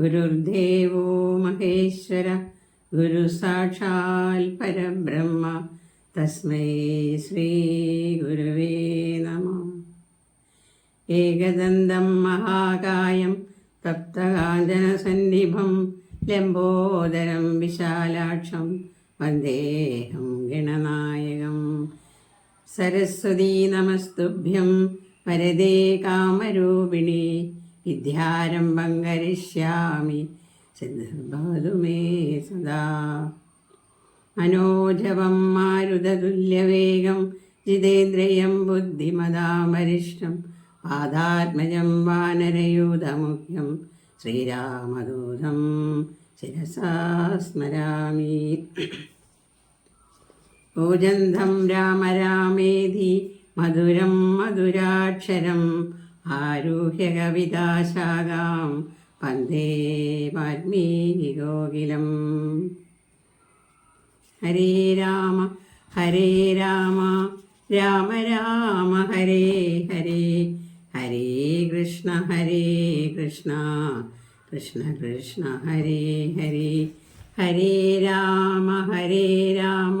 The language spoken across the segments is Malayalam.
ഗുരുദേവോ മഹേശ്വര ഗുരു സാക്ഷാൽ പരബ്രഹ്മ തസ്മൈ ശ്രീ ഗുരുവേ നമ. ഏകദന്തം മഹാകായം തപ്തകാഞ്ചനസന്നിഭം ലംബോദരം വിശാലാക്ഷം വന്ദേഹം ഗണനായകം. സരസ്വതീ നമസ്തുഭ്യം വരദേ കാമരൂപിണി വിദ്യാരംഭം കരിഷ്യാമി സിദ്ധർഭവതു സദാ. മനോജവം മാരുതതുല്യവേഗം ജിതേന്ദ്രിയം ബുദ്ധിമതാമരിഷ്ടം പാദാത്മജം വാനരയൂതമുഖ്യം ശ്രീരാമദൂതം ശിരസാ സ്മരാമി. ഭോജന്ധം രാമ മധുരം മധുരാക്ഷരം ആരുഹ്യ കവിതാശാഖാം വന്ദേ വാൽമീകികോകിലം. ഹരേ രാമ ഹരേ രാമ രാമ രാമ ഹരേ ഹരേ ഹരേ കൃഷ്ണ ഹരേ കൃഷ്ണ കൃഷ്ണ കൃഷ്ണ ഹരേ ഹരേ ഹരേ രാമ ഹരേ രാമ.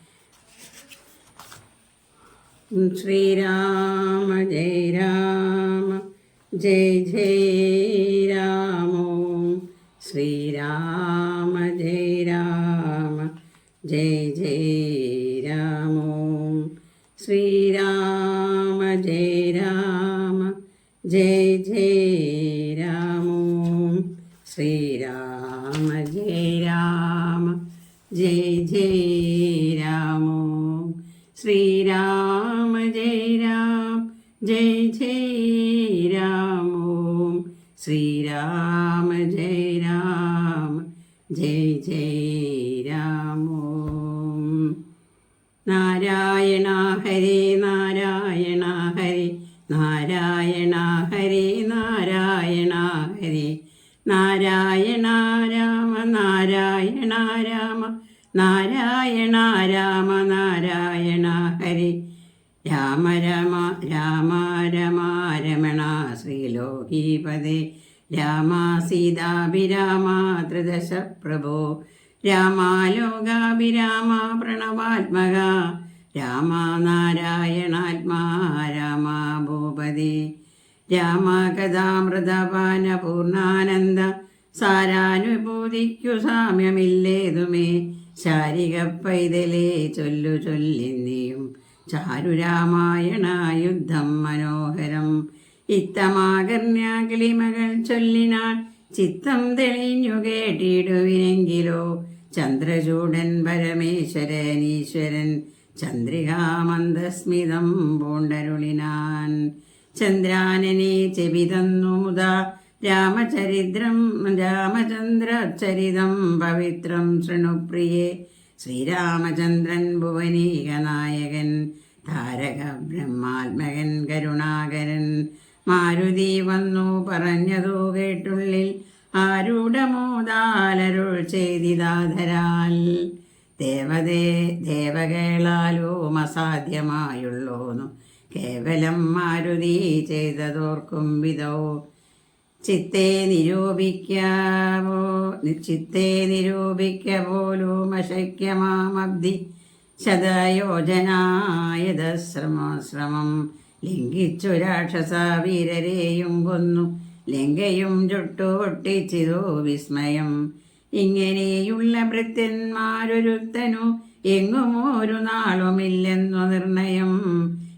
ശ്രീരാമ ജയ രാമ ജയ ജയ രാമോ. ശ്രീരാമ ജയ രാമ ജയ ജയ രാമോ. ശ്രീരാമ ജയ രാമ ജയ ജയ രാമോ. ശ്രീരാമ ജയ രാമ ജയ ജയ നാരായണ രാമ നാരായണ ഹരി. രാമ രമ രാമ രമ രമണ ശ്രീലോകീപദേ രാമ സീതാഭിരാമ ത്രിദശ പ്രഭോ രാമാലോകാഭിരാമ പ്രണവാത്മക. രാമ നാരായണാത്മാ രാമ ഭൂപതി. രാമ കഥാമൃതപാന പൂർണാനന്ദ സാരാനുഭൂതിക്കു സാമ്യമില്ലേതുമേ. ശാരിക പൈതലേ ചൊല്ലു ചൊല്ലിന്നെയും ചാരുരാമായണ യുദ്ധം മനോഹരം. ഇത്തമാകർണ്യാകിളി മകൾ ചൊല്ലിനാൾ ചിത്തം തെളിഞ്ഞു കേട്ടിടുവിനെങ്കിലോ. ചന്ദ്രചൂടൻ പരമേശ്വരനീശ്വരൻ ചന്ദ്രികാമന്ദസ്മിതം പൂണ്ടരുളിനാൻ. ചന്ദ്രാനനെ ചെവിതന്നു മുത രാമചരിത്രം രാമചന്ദ്രചരിതം പവിത്രം ശൃണുപ്രിയേ ശ്രീരാമചന്ദ്രൻ ഭുവനീകനായകൻ താരക ബ്രഹ്മാത്മകൻ കരുണാകരൻ. മാരുതി വന്നു പറഞ്ഞതു കേട്ടുള്ളിൽ ആരുടമോദാലരുൾ ചെയ്തിതാധരാൽ. ദേവതേ ദേവകേളാലോ അസാധ്യമായുള്ളോന്നു കേവലം മാരുതി ചെയ്തതോർക്കും വിധോ ചിത്തെ നിരൂപിക്കാവോ ചിത്തെ നിരൂപിക്ക പോലും അശക്യമാമബ്ധി ശതയോജനായത ശ്രമ ശ്രമം ലംഘിച്ചു രാക്ഷസ കൊന്നു. ലങ്കയും ചുട്ടുപൊട്ടിച്ചിതോ വിസ്മയം. ഇങ്ങനെയുള്ള ഭൃത്യന്മാരൊരുത്തനു എങ്ങും ഒരു നാളുമില്ലെന്നു നിർണയം.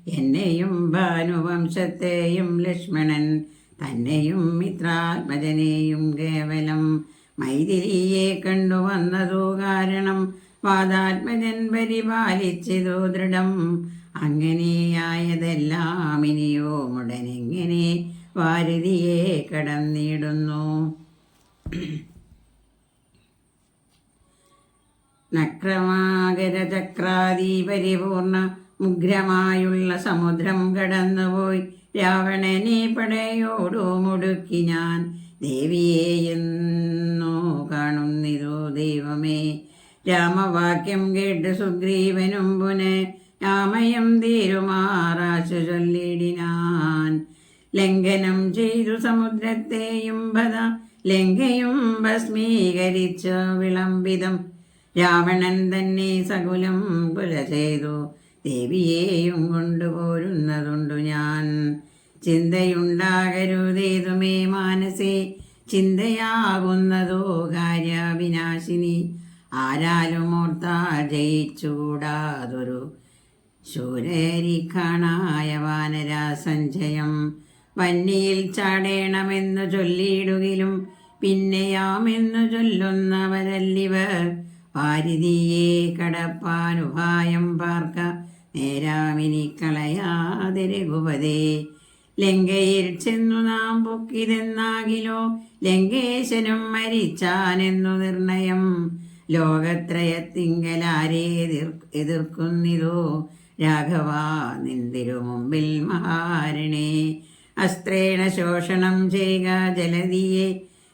എന്നെയും ഭാനുവംശത്തെയും ലക്ഷ്മണൻ തന്നെയും മിത്രാത്മജനെയും കേവലം മൈഥിലിയെ കണ്ടുവന്നതു കാരണം വാദാത്മജൻ പരിപാലിച്ചതു ദൃഢം. അങ്ങനെയായതെല്ലാം ഇനിയോ മുടനെങ്ങനെ വാരതിയെ കടന്നിടുന്നു? നക്രമാകരചക്രാദി പരിപൂർണ മുഗ്രമായുള്ള സമുദ്രം കടന്നുപോയി. രാവണനെ പടയോടു മുടുക്കി ഞാൻ ദേവിയെയെന്നു കാണുന്നിരു ദൈവമേ. രാമവാക്യം കേട്ട് സുഗ്രീവനും പുനെ രാമയം തീരുമാറാശു ചൊല്ലിടിനാൻ ലംഘനം ചെയ്തു സമുദ്രത്തെയും ഭദ ലങ്കയും ഭസ്മീകരിച്ചു വിളംബിതം രാവണൻ തന്നെ സകുലം പുല ചെയ്തു. ദേവിയെയും കൊണ്ടുപോരുന്നതുണ്ടു ഞാൻ. ചിന്തയുണ്ടാകരുതേതുമേ മാനസേ ചിന്തയാകുന്നതോ കാര്യവിനാശിനി. ആരാലും ഓർത്താ ജയിച്ചുകൂടാതൊരു ശൂരരിക്കാണായ വാനരാസഞ്ചയം വന്നിയിൽ ചാടേണമെന്നു ചൊല്ലിയിടുകിലും പിന്നെയാമെന്നു ചൊല്ലുന്നവരല്ലിവർ. പാരിതിയെ കടപ്പാനുപായം പാർക്ക നേരാമിനി കളയാതെ രഘുപതേ ലങ്കയിൽ ചെന്നു നാം പൊക്കിതെന്നാകിലോ? ലങ്കേശനും മരിച്ചാനെന്നു നിർണയം. ലോകത്രയത്തിങ്കലാരെ എതിർ എതിർക്കുന്നിതോ? രാഘവ നിന്തിരു മുമ്പിൽ മഹാരണേ അസ്ത്രേണ ശോഷണം ചെയ്യുക ജലതിയെ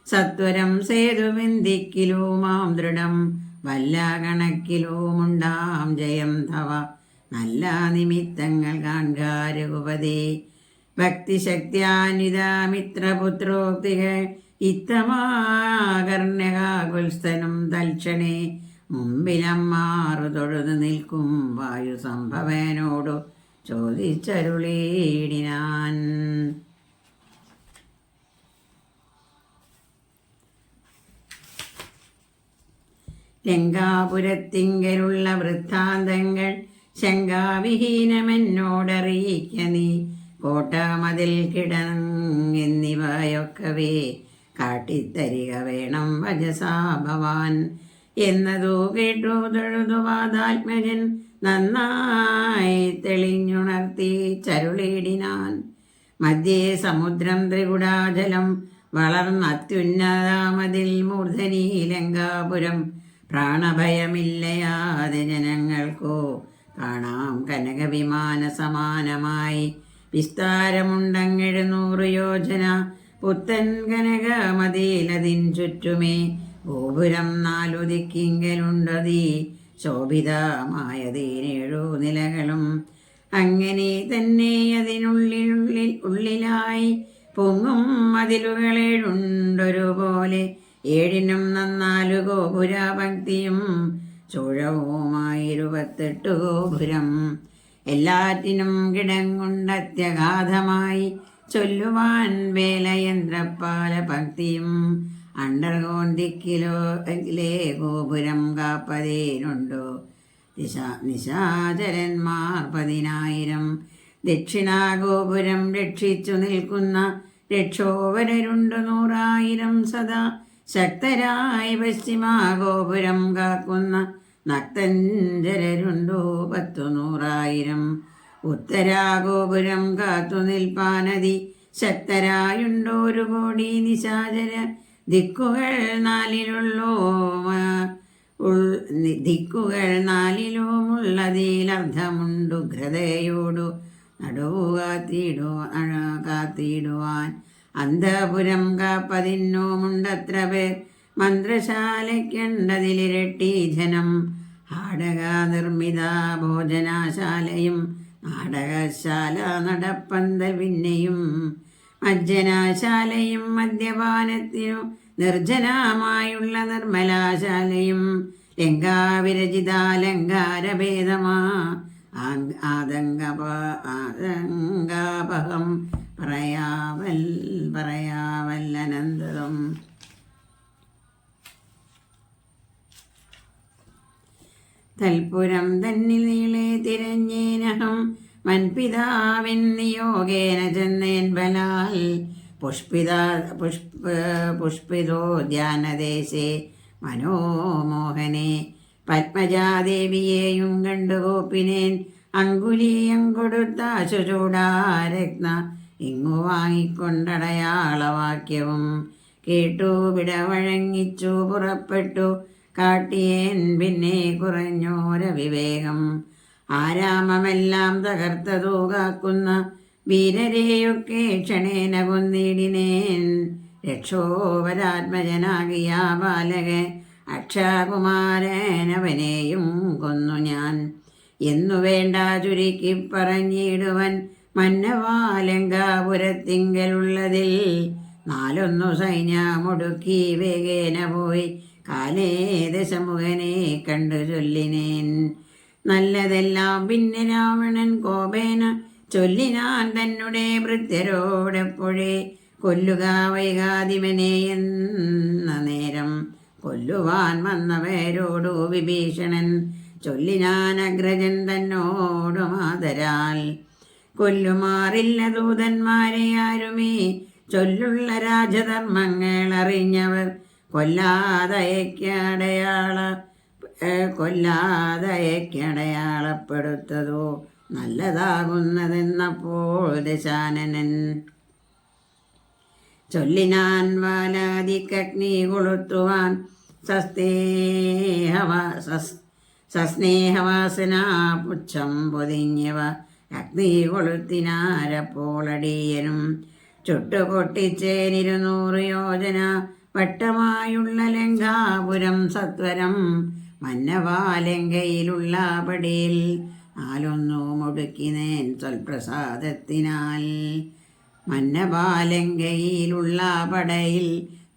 സത്വരം സേതുബന്ധിക്കിലോ മാം ദൃഢം വല്ല കണക്കിലുമുണ്ടാം ജയം തവ. നല്ല നിമിത്തങ്ങൾ കാൺക രഘുപതേ ഭക്തിശക്തിയാനിതാമിത്രപുത്രോക്തികൾ ഇത്തമാകർണ്യകാകുൽസ്ഥനും തൽക്ഷണേ. മുമ്പിലമ്മാറു തൊഴുതു നിൽക്കും വായു സംഭവനോടു ചോദിച്ചരുളീടിനാൻ. ലങ്കാപുരത്തിങ്കലുള്ള വൃത്താന്തങ്ങൾ ശങ്കാവിഹീനമെന്നോടറിയിക്ക നീ. കോട്ടാമതിൽ കിടങ്ങെന്നിവയൊക്കവേ കാട്ടിത്തരിക വേണം വജസാ ഭവാൻ. എന്നതു കേട്ടു തൊഴുതുവാതാത്മജൻ നന്നായി തെളിഞ്ഞുണർത്തി ചരുളേടിനാൻ മധ്യേ സമുദ്രം ത്രികുടാജലം വളർന്നത്യുന്നതാമതിൽ മൂർധനി ലങ്കാപുരം പ്രാണഭയമില്ലയാതെ ജനങ്ങൾക്കോ കാണാം കനകവിമാന സമാനമായി വിസ്താരമുണ്ടങ്ങെഴുന്നൂറ് യോജന. പുത്തൻ കനകമതിയിലതിൻ ചുറ്റുമേ. ഗോപുരം നാലു ദിക്കിങ്കലുണ്ടതീ ശോഭിതമായതീനേഴു നിലകളും. അങ്ങനെ തന്നെ അതിനുള്ളിലുള്ളിൽ ഉള്ളിലായി പൊങ്ങും മതിലുകളേഴുണ്ടൊരുപോലെ. ഏഴിനും നന്നാലു ഗോപുരഭക്തിയും ചുഴവുമായി ഇരുപത്തെട്ട് ഗോപുരം. എല്ലാറ്റിനും കിടങ്ങുണ്ടത്യഗാധമായി ചൊല്ലുവാൻ വേലയന്ത്രപ്പാല ഭക്തിയും അണ്ടർകോന്തിക്കിലോ എങ്കിലേ ഗോപുരം കാപ്പതേനുണ്ടോ? നിശാ നിശാചരന്മാർ പതിനായിരം. ദക്ഷിണാഗോപുരം രക്ഷിച്ചു നിൽക്കുന്ന രക്ഷോവരരുണ്ട് നൂറായിരം സദാ ശക്തരായി പശ്ചിമാഗോപുരം കാക്കുന്ന നക്തഞ്ചരരുണ്ടോ പത്തു നൂറായിരം ഉത്തരാഗോപുരം കാത്തു നിൽപ്പാനതി ശക്തരായുണ്ടോ ഒരു കോടി നിശാചര ദിക്കുകൾ നാലിലുള്ളോ ദിക്കുകൾ നാലിലുമുള്ളതിലർദ്ധമുണ്ടു ഗ്രതയോടു നടുവു കാത്തിടു കാത്തിടുവാൻ. അന്തപുരം കാപ്പതിന്നോമുണ്ടത്ര പേർ മന്ത്രശാലയ്ക്കുണ്ടതിലിരട്ടി ജനം നാടകനിർമ്മിത ഭോജനശാലയും നാടകശാല നടപ്പന്തൽ പിന്നെയും മജ്ജനാശാലയും മദ്യപാനത്തിനു നിർജനമായുള്ള നിർമ്മലാശാലയും ലങ്കാവിരചിതാലങ്കാരഭേദമാ. ആതങ്കപ ആതങ്കാപഹം പറയാവൽ പറയാവല്ലനന്തരം. തൽപുരം തന്നിൽ നീളെ തിരഞ്ഞേനഹം വൻപിതാവിൻ നിയോഗേന ചെന്നേൻ ബലാൽ. പുഷ്പിത പുഷ്പ പുഷ്പിതോദ്യാനദേശേ മനോമോഹനെ. പത്മജാദേവിയെയും കണ്ടു കോപ്പിനേൻ അങ്കുലീയം കൊടുത്താശു ചൂടാരത്ന ഇങ്ങു വാങ്ങിക്കൊണ്ടടയാളവാക്യവും കേട്ടു വിടവഴങ്ങിച്ചു പുറപ്പെട്ടു കാട്ടിയേൻ പിന്നെ കുറഞ്ഞോര വിവേകം. ആരാമമെല്ലാം തകർത്തതോ കാക്കുന്ന വീരരെയൊക്കെ ക്ഷണേന കൊന്നിടിനേൻ. രക്ഷോപരാത്മജനാകിയ ബാലക അക്ഷകുമാരനവനെയും കൊന്നു ഞാൻ. എന്നു വേണ്ട ചുരുക്കി പറഞ്ഞിടുവൻ മന്നവാലങ്കാപുരത്തിങ്കലുള്ളതിൽ നാലൊന്നു സൈന്യമൊടുക്കി വേഗേന പോയി കാലേ ദശമുഖനെ കണ്ടു ചൊല്ലിനേൻ നല്ലതെല്ലാം പിന്നെ രാവണൻ കോപേന ചൊല്ലിനാൻ തന്നെ വൃദ്ധരോടെപ്പോഴേ. കൊല്ലുക വൈകാതിമനെ എന്ന നേരം കൊല്ലുവാൻ വന്നവരോടു വിഭീഷണൻ ചൊല്ലിനാൻ അഗ്രജൻ തന്നോടു മാതരാൽ കൊല്ലുമാറില്ല ദൂതന്മാരെ ആരുമേ? ചൊല്ലുള്ള രാജധർമ്മങ്ങൾ അറിഞ്ഞവർ കൊല്ലാതയക്കടയാള കൊല്ലാതയക്കടയാളപ്പെടുത്തതോ നല്ലതാകുന്നതെന്നപ്പോൾ ദശാനനൻ. ചൊല്ലിനാൻ വാലാദിക്കഗ്നി കൊളുത്തുവാൻ സസ്നേഹവാ സസ് സസ്നേഹവാസന പുച്ഛം പൊതിഞ്ഞവ അഗ്നി കൊളുത്തിനാരപ്പോളടിയനും ചുട്ടുപൊട്ടിച്ചേനിരുന്നൂറ് യോജന വട്ടമായുള്ള ലങ്കാപുരം സത്വരം മന്നവാലങ്കയിലുള്ള പടിയിൽ നാലൊന്നു മുടുക്കിനേൻ സ്വൽപ്രസാദത്തിനാൽ. മന്നവാലങ്കയിലുള്ള പടയിൽ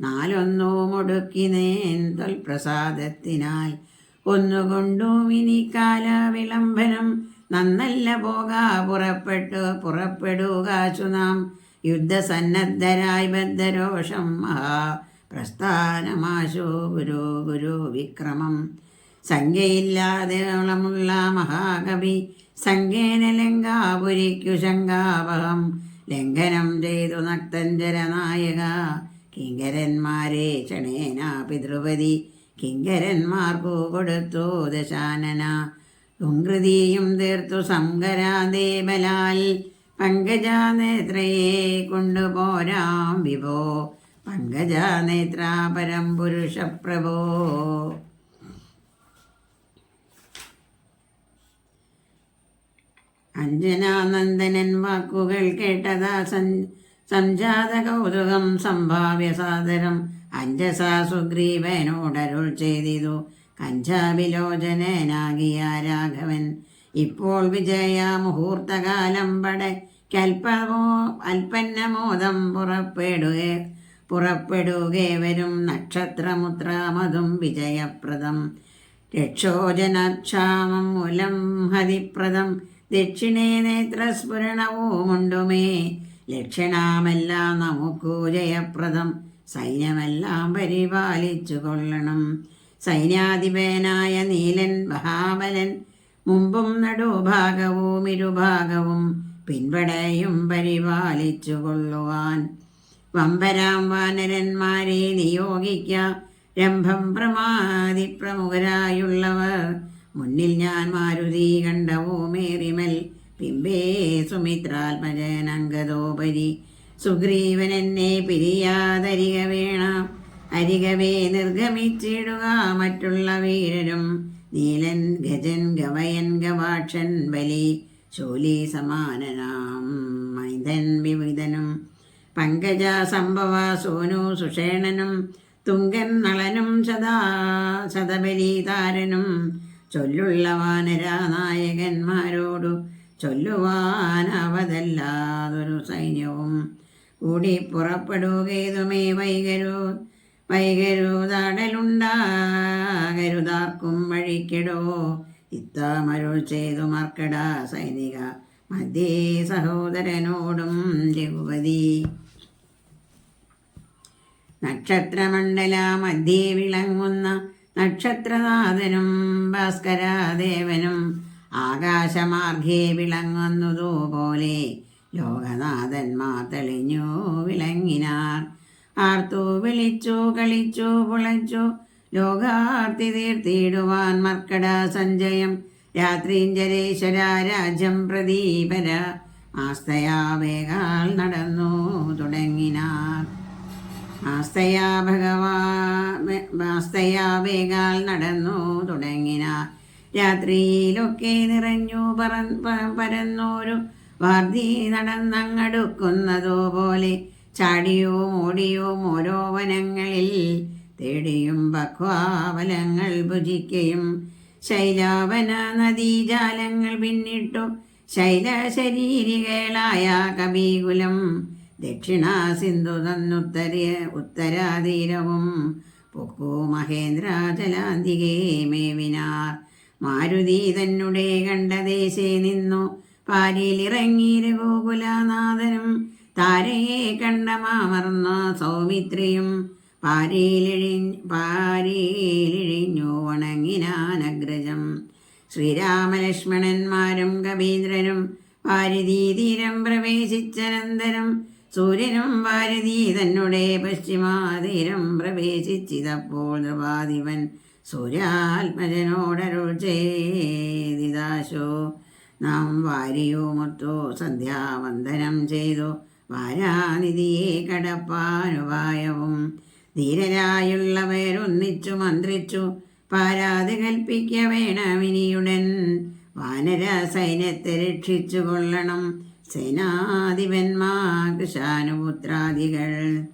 നാലൊന്നു മുടുക്കിനേൻ തൊൽപ്രസാദത്തിനാൽ ഒന്നുകൊണ്ടും ഇനി കാല വിളംബനം നന്നല്ല പോകാ പുറപ്പെട്ടു പുറപ്പെടുക ചുനാം. യുദ്ധസന്നദ്ധരായി ബദ്ധരോഷം മഹാ പ്രസ്ഥാനമാശു ഗുരു ഗുരു വിക്രമം. സംഖ്യയില്ലാതെളമുള്ള മഹാകവി സംഖ്യേന ലങ്കാപുരിക്കു ശങ്കാവഹം ലംഘനം ചെയ്തു നക്തഞ്ചരനായക കിങ്കരന്മാരെ ക്ഷണേന പിതൃപതി. കിങ്കരന്മാർക്കു കൊടുത്തു ദശാനന. ഉങ്കൃതിയും തീർത്തു സംകരാദേവലാൽ പങ്കജാനേത്രയെ കൊണ്ടുപോരാം വിഭോ. പങ്കജാനേത്ര പരം പുരുഷപ്രഭോ അഞ്ജനാനന്ദനൻ വാക്കുകൾ കേട്ടതാ സൻ സംജാത കൗതുകം സംഭാവ്യ സാദരം. അഞ്ജസാ സുഗ്രീവനോടരുൾ ചെയ്തിതു. കഞ്ചാവിലോചനനാകിയ രാഘവൻ. ഇപ്പോൾ വിജയ മുഹൂർത്തകാലം പടെ കൽപ്പമോ അൽപ്പന്നമോദം പുറപ്പെടുക പുറപ്പെടുകേവരും നക്ഷത്രമുത്രാമതും വിജയപ്രദം. രക്ഷോജനക്ഷാമം മൂലം ഹതിപ്രദം ദക്ഷിണേ നേത്രസ്ഫുരണവുമുണ്ടുമേ. ലക്ഷണാമെല്ലാം നമുക്കു ജയപ്രദം. സൈന്യമെല്ലാം പരിപാലിച്ചു കൊള്ളണം സൈന്യാധിപനായ നീലൻ മഹാബലൻ മുമ്പും നടുഭാഗവും ഇരുഭാഗവും പിൻപടയും പരിപാലിച്ചു കൊള്ളുവാൻ വമ്പരാം വാനരന്മാരെ നിയോഗിക്ക. രംഭം പ്രമാതി പ്രമുഖരായുള്ളവർ. മുന്നിൽ ഞാൻ മാരുതി കണ്ടവുമേറിമൽ പിമ്പേ സുമിത്രാത്മജനങ്കതോപരി സുഗ്രീവൻ എന്നെ പിരിയാതരിക വേണം. അരികവേ നിർഗമിച്ചിടുക മറ്റുള്ള വീരരും. നീലൻ ഗജൻ ഗവയൻ ഗവാക്ഷൻ ബലി. ശൂലി സമാനനാം മൈതൻ വിവിധനും. പങ്കജ സംഭവ സോനു സുഷേണനും തുങ്കൻ നളനും സദാ ശതബലിതാരനും ചൊല്ലുള്ള വാനരാനായകന്മാരോടു ചൊല്ലുവാനവതല്ലാതൊരു സൈന്യവും കൂടി പുറപ്പെടുകേതുമേ വൈകരൂ വൈകരുതാടലുണ്ടാകരുതാർക്കും വഴിക്കിടോ. ഇത്താമരുൾ ചെയ്തു മർക്കട സൈനിക മധ്യേ സഹോദരനോടും രഘുപതി. നക്ഷത്രമണ്ഡല മധ്യേ വിളങ്ങുന്ന നക്ഷത്രനാഥനും ഭാസ്കരാദേവനും ആകാശമാർഗേ വിളങ്ങുന്നതുപോലെ ലോകനാഥന്മാർ തെളിഞ്ഞു വിളങ്ങിനാർ. ആർത്തു വിളിച്ചു കളിച്ചു പുളച്ചു ലോകാർത്തി തീർത്തിയിടുവാൻ മർക്കട സഞ്ജയം രാത്രിഞ്ചരേശ്വര പ്രദീപര. ആസ്തയാ വേഗാൽ നടന്നു തുടങ്ങിനാർ ആസ്തയാ ഭഗവാ ആസ്തയാ വേഗാൽ നടന്നു തുടങ്ങിനാർ രാത്രിയിലൊക്കെ നിറഞ്ഞു പറ പരന്നോരു വാർദ്ധി നടന്നങ്ങടുക്കുന്നതോ പോലെ ചാടിയോ ഓടിയോ ഓരോ വനങ്ങളിൽ തേടിയും ഭക്വാവലങ്ങൾ ഭുജിക്കയും ശൈലാവന നദീജാലങ്ങൾ പിന്നിട്ടു. ശൈലശരീരികളായ കവികുലം ദക്ഷിണ സിന്ധു തന്നുത്തര ഉത്തരാതീരവും. പൊക്കു മഹേന്ദ്രാചലാന്തികേ മേവിനാർ. മാരുതി തന്നെ കണ്ടദേശേ നിന്നു. പാരിലിറങ്ങി രഘുകുലനാഥനും താരയെ കണ്ട മാമർന്ന സൗമിത്രിയും. പാരിയിലിഴി പാരിയിലിഴിഞ്ഞു ഉണങ്ങിനാനഗ്രജം ശ്രീരാമലക്ഷ്മണന്മാരും കവീന്ദ്രനും ഭാരതീതീരം പ്രവേശിച്ചനന്തരം സൂര്യനും ഭാരതീ തന്നെ പശ്ചിമാതീരം പ്രവേശിച്ചിതപ്പോൾ നൃപാധിപൻ സൂര്യാത്മജനോടരുൾ ചെയ്തിദാശോ നാം വാരിയോ മുത്തോ സന്ധ്യാവന്ദനം ചെയ്തു. വാരാനിധിയെ കടപ്പാനുപായവും ധീരരായുള്ളവരൊന്നിച്ചു മന്ത്രിച്ചു. പാരാതെ കൽപ്പിക്ക വേണമിനിയുടൻ. വാനര സൈന്യത്തെ രക്ഷിച്ചു കൊള്ളണം. സേനാധിപന്മാ കൃഷാനുപുത്രാദികൾ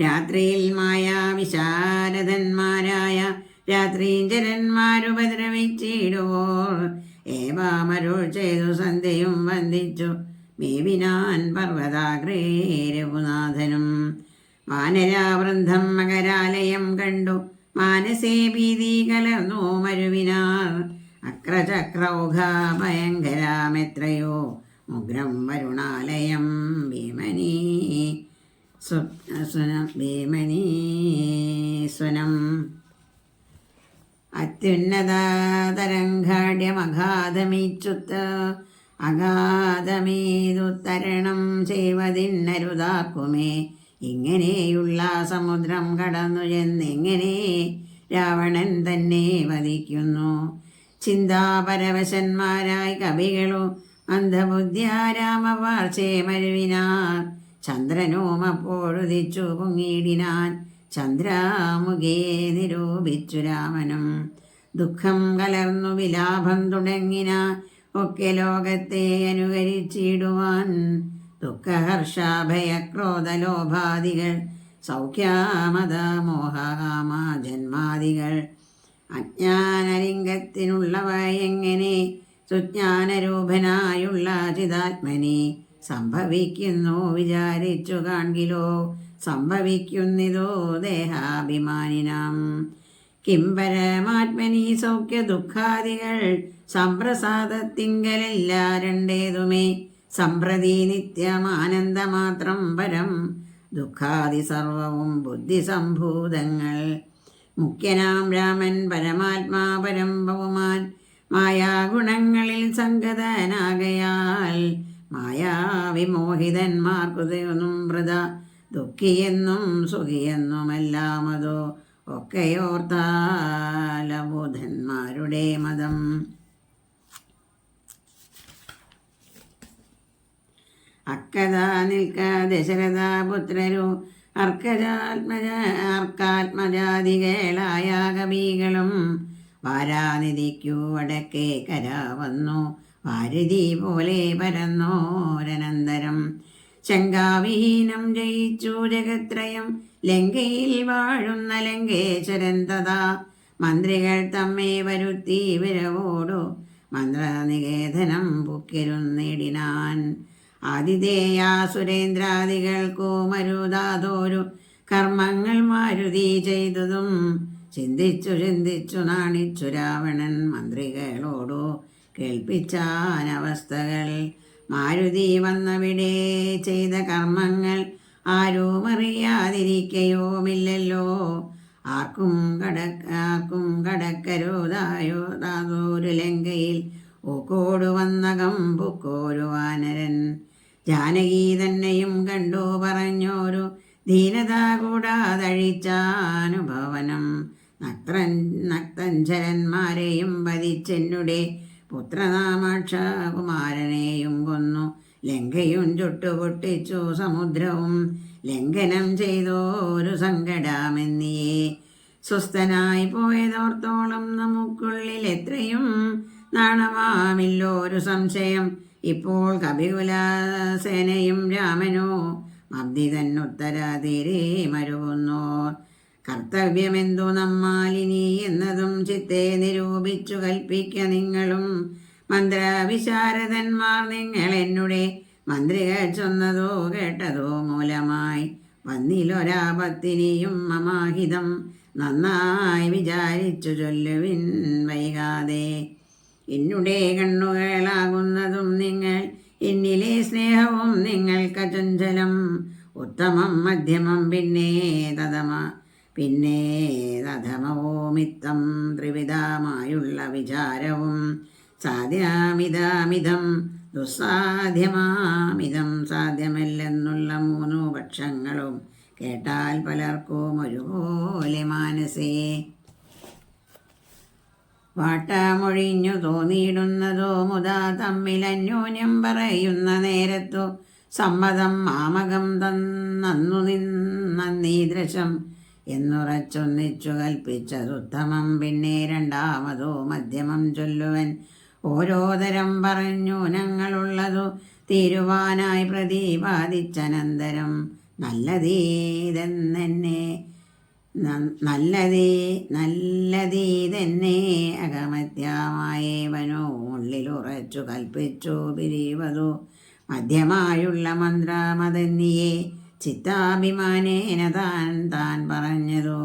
രാത്രിയിൽ മായാവിശാരദന്മാരായ രാത്രീഞ്ചരന്മാരുപദ്രവിച്ചിടുവോർ ഏവാമരുൾ ചെയ്തു സന്ധ്യയും വന്ദിച്ചു. മേവിനാൻ പർവതാഗ്രേ രഘുനാഥനും. വാനരാവൃന്ദം മകരാലയം കണ്ടു. മാനസേ ഭീതി കലർന്നു മരുവിനാർ അക്രചക്രൗഘ ഭയങ്കരാമെത്രയോ ഉഗ്രം വരുണാലയം ഭീമനീ സ്വനം സ്വനം. അത്യുന്നതരംഗാഢ്യമഘാതമീച്ചുത്ത അഗാധമേതുത്തരണം ചെയ്വതിന്നരുതാക്കുമേ. ഇങ്ങനെയുള്ള സമുദ്രം കടന്നു ചെന്നെങ്ങനെ രാവണൻ തന്നെ വധിക്കുന്നു. ചിന്താപരവശന്മാരായി കവികളോ അന്ധബുദ്ധ്യാരാമവാർച്ചേ മരുവിനാർ ചന്ദ്രനും അപ്പോഴുദിച്ചു പൊങ്ങിയിടിനാൻ ചന്ദ്രാമുഖേ നിരൂപിച്ചു രാമനും. ദുഃഖം കലർന്നു വിലാപം തുടങ്ങിന ഒക്കെ ലോകത്തെ അനുകരിച്ചിടുവാൻ ദുഃഖഹർഷാഭയക്രോധലോഭാദികൾ സൗഖ്യാമതമോഹാമാജന്മാദികൾ അജ്ഞാനലിംഗത്തിനുള്ളവയെങ്ങനെ സുജ്ഞാനരൂപനായുള്ള ചിതാത്മനെ സംഭവിക്കുന്നു വിചാരിച്ചു കാൺകിലോ സംഭവിക്കുന്നിതോ ദേഹാഭിമാനിനാം. കിം പരമാത്മനി സൗഖ്യ ദുഃഖാദികൾ സംപ്രസാദത്തിങ്കലല്ല രണ്ടേതുമേ സംപ്രതി നിത്യമാനന്ദമാത്രം പരം ദുഃഖാദി സർവവും ബുദ്ധിസംഭൂതങ്ങൾ. മുഖ്യനാം രാമൻ പരമാത്മാ പരം ബഹുമാൻ. മായാഗുണങ്ങളിൽ സംഗതനാകയാൽ മായാവിമോഹിതന്മാർക്കുതയൊന്നും വൃത ദുഃഖിയെന്നും സുഖിയെന്നുമെല്ലാമതോ ഒക്കെയോർത്താലബോധന്മാരുടെ മതം. അക്കഥ നിൽക്ക ദശരഥപുത്രരു അർക്കജാത്മജ അർക്കാത്മജാതികളായ കവികളും വാരാനിധിക്കു വടക്കേ കര വന്നു. വാരതി പോലെ പരന്നോരനന്തരം. ശങ്കാവിഹീനം ജയിച്ചു ജഗത്രയം. ലങ്കയിൽ വാഴുന്ന ലങ്കേശ്വരൻ തഥാ. മന്ത്രികൾ തമ്മെ വരുത്തി വിരവോടു. മന്ത്രനികേതനം പുക്കിരുന്നിടിനാൻ. ആതിഥേയാ സുരേന്ദ്രാദികൾക്കു മരുതാതോരു കർമ്മങ്ങൾ മാരുതി ചെയ്തതും ചിന്തിച്ചു ചിന്തിച്ചു നാണിച്ചു രാവണൻ മന്ത്രികളോടു കേൾപ്പിച്ചാനവസ്ഥകൾ. മാരുതി വന്നവിടെ ചെയ്ത കർമ്മങ്ങൾ ആരും അറിയാതിരിക്കയോമില്ലല്ലോ. ആർക്കും കടക്ക ആർക്കും കടക്കരുതായോ താതോരു ലങ്കയിൽ ഓക്കോടു വന്ന കമ്പുക്കോരു വാനരൻ ജാനകി തന്നെയും കണ്ടു പറഞ്ഞോരു ദീനത കൂടാതഴിച്ചാനുഭവനം. നക്തൻ നക്തഞ്ചരന്മാരെയും വധിച്ചെന്നുടെ പുത്രനാമാക്ഷ കുമാരനെയും കൊന്നു. ലങ്കയും ചുട്ടുപൊട്ടിച്ചു സമുദ്രവും ലംഘനം ചെയ്തോരു സങ്കടാമെന്നിയെ. സ്വസ്ഥനായി പോയതോർത്തോളം നമുക്കുള്ളിൽ എത്രയും നാണമാമില്ലോരു സംശയം. ഇപ്പോൾ കപികുലസേനയും രാമനോ മബ്ദി തന്നുത്തരാതിരേ മരുകുന്നു കർത്തവ്യമെന്തു നമ്മാലിനി എന്നതും ചിത്തെ നിരൂപിച്ചു കൽപ്പിക്ക നിങ്ങളും. മന്ത്രവിശാരദന്മാർ നിങ്ങൾ എന്നുടെ മന്ത്രി ചൊന്നതോ കേട്ടതോ മൂലമായി വന്നിലൊരാപത്തിനിയും മമാഹിതം നന്നായി വിചാരിച്ചു ചൊല്ലുവിൻ വൈകാതെ. എന്നുടെ കണ്ണുകളാകുന്നതും നിങ്ങൾ എന്നിലെ സ്നേഹവും നിങ്ങൾക്ക് ചഞ്ചലം. ഉത്തമം മധ്യമം പിന്നെ തഥമ പിന്നെ തഥമവോമിത്തം ത്രിവിധമായുള്ള വിചാരവും. സാധ്യാമിതാമിതം ദുസ്സാധ്യമാമിതം സാധ്യമല്ലെന്നുള്ള മൂന്നു പക്ഷങ്ങളും കേട്ടാൽ പലർക്കും ഒരുപോലെ മാനസേ. വാട്ടാമൊഴിഞ്ഞു തോന്നിയിടുന്നതോ മുതാ തമ്മിൽ അന്യോന്യം പറയുന്ന നേരത്തു സമ്മതം മാമകം തന്നു നിന്നീദൃശം എന്നുറച്ചൊന്നിച്ചു കൽപ്പിച്ചതുത്തമം പിന്നെ രണ്ടാമതോ മധ്യമം ചൊല്ലുവൻ ഓരോ തരം പറഞ്ഞു ഞങ്ങളുള്ളതു തീരുവാനായി പ്രതിപാദിച്ചനന്തരം. നല്ലതീതെന്നെ നല്ലതീ തന്നെ അകമധ്യമായേവനോ ഉള്ളിലുറച്ചു കൽപ്പിച്ചു പിരിവതു മധ്യമായുള്ള മന്ത്രമതന്നിയെ ചിത്താഭിമാനേന താൻ താൻ പറഞ്ഞതോ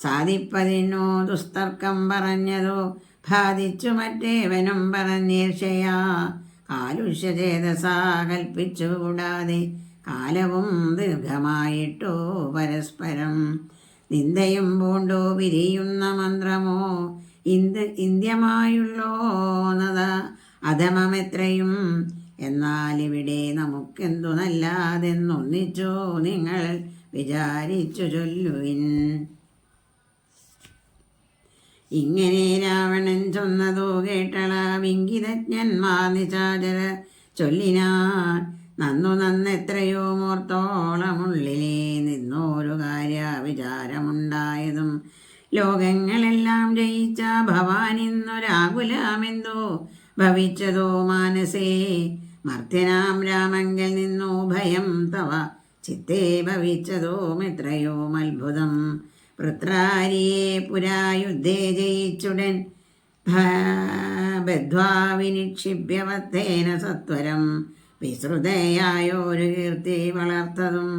സാധിപ്പതിനോ ദുസ്തർക്കം പറഞ്ഞതോ ബാധിച്ചു മറ്റേവനും പറഞ്ഞീർഷയാ കൽപ്പിച്ചു കൂടാതെ കാലവും ദീർഘമായിട്ടോ പരസ്പരം നിന്ദയും പൂണ്ടോ വിരിയുന്ന മന്ത്രമോ? ഇന്ത് ഇന്ത്യമായുള്ളോന്നത അധമമെത്രയും? എന്നാൽ ഇവിടെ നമുക്കെന്തു നല്ലാതെന്നൊന്നിച്ചോ നിങ്ങൾ വിചാരിച്ചു ചൊല്ലുവിൻ. ഇങ്ങനെ രാവണൻ ചൊന്നതോ കേട്ടള വിങ്കിതജ്ഞന്മാർ നിചാചര ചൊല്ലിനാർ. നന്നു നന്നെത്രയോ മോർത്തോളമുള്ളിലേ നിന്നൊരു കാര്യ വിചാരമുണ്ടായതും ലോകങ്ങളെല്ലാം ജയിച്ച ഭവാനിന്നൊരാകുലമെന്തോ ഭവിച്ചതോ മാനസേ? മർദ്ദനാം രാമങ്കൽ നിന്നു ഭയം തവ ചിത്തേ ഭവിച്ചതോ എത്രയോ അത്ഭുതം. വൃത്രാരിയെ പുരായുദ്ധേ ജയിച്ചുടൻ ബദ്ധ്വാ വിനിക്ഷിപ്യവത്തേന സത്വരം. വിശ്രുതയായൊരു കീർത്തി വളർത്തതും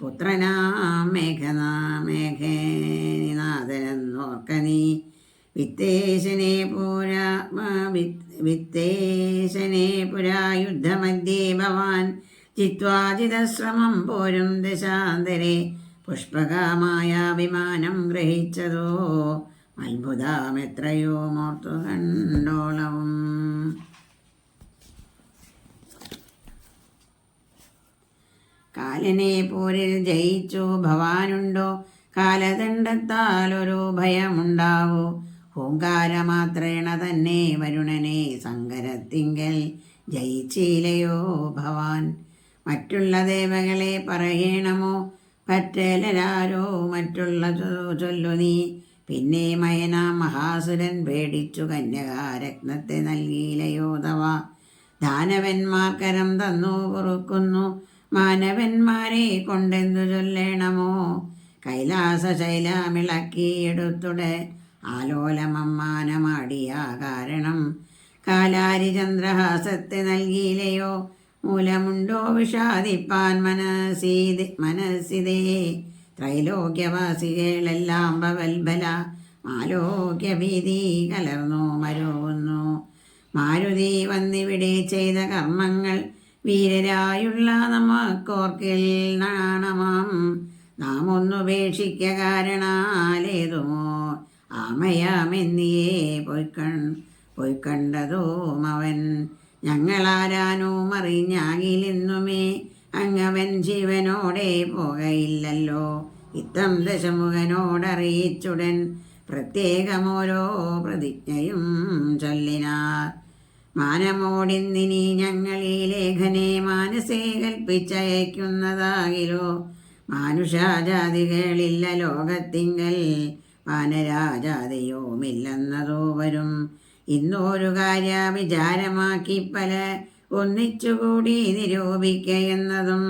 പുത്രനാം മേഘനാ മേഘനാഥനെന്നോർക്ക നീ വിത്തേശനെ പുരാ വിത്തേശനെ പുരാ യുദ്ധമധ്യേ ഭവാൻ ചിത്വാജിതശ്രമം പോരും ദശാന്തരെ പുഷ്പകമായ വിമാനം ഗ്രഹിച്ചതോ അത്ഭുതമെത്രയോ മോർത്തു കണ്ടോളവും കാലനെ പോരിൽ ജയിച്ചു ഭവാനുണ്ടോ? കാലദണ്ഡത്താൽ ഒരു ഭയമുണ്ടാവൂ? ഹൂങ്കാരമാത്രേണ തന്നെ വരുണനെ സങ്കരത്തിങ്കൽ. ജയിച്ചില്ലയോ ഭവാൻ? മറ്റുള്ള ദേവകളെ പറയണമോ? പറ്റലരാരോ? മറ്റുള്ള ചൊല്ലു നീ. പിന്നെ മയന മഹാസുരൻ പേടിച്ചു കന്യകാരത്നത്തെ നൽകിയിലയോധവ ദാനവന്മാർ കരം തന്നു പൊറുക്കുന്നു. മാനവന്മാരെ കൊണ്ടെന്തു ചൊല്ലണമോ? കൈലാസ ശൈലമിളക്കിയെടുത്തുടെ ആലോലമമ്മാനമാടിയ കാരണം. കാലാരി ചന്ദ്രഹാസത്തെ നൽകിയില്ലയോ? മൂലമുണ്ടോ വിഷാദിപ്പാൻ മനസീതി മനസ്സിതേ? ത്രൈലോക്യവാസികളെല്ലാം ഭവൽബല മാലോക്യഭീതി കലർന്നു മരുവുന്നു. മാരുതി വന്നിവിടെ ചെയ്ത കർമ്മങ്ങൾ വീരരായുള്ള നമുക്കോർക്കിൽ നാണമാം. നാം ഒന്നുപേക്ഷിക്ക കാരണാലേതുമോ? ആമയാമെന്നിയേ പൊയ്ക്കൺ പൊയ്ക്കണ്ടതും അവൻ. ഞങ്ങളാരാനോ അറിഞ്ഞാകിലെന്നുമേ അങ്ങവൻ ജീവനോടെ പോകയില്ലല്ലോ. ഇത്തം ദശമുഖനോടറിയിച്ചുടൻ പ്രത്യേകമോരോ പ്രതിജ്ഞയും ചൊല്ലിനാർ. മാനമോടിന്നിനി ഞങ്ങൾ ഈ ലേഖനെ മാനസേ കൽപ്പിച്ചയക്കുന്നതാകിലോ? മാനുഷാജാതികളില്ല ലോകത്തിങ്കൽ മാനരാജാതിയോമില്ലെന്നതോ വരും. ഇന്നൊരു കാര്യ വിചാരമാക്കി പല ഒന്നിച്ചുകൂടി നിരൂപിക്കയെന്നതും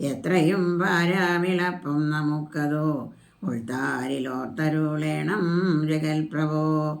എത്രയും പാരാവിളപ്പും നമുക്കതോ. ഉൾത്താരിലോത്തരുളേണം ജഗൽപ്രഭോ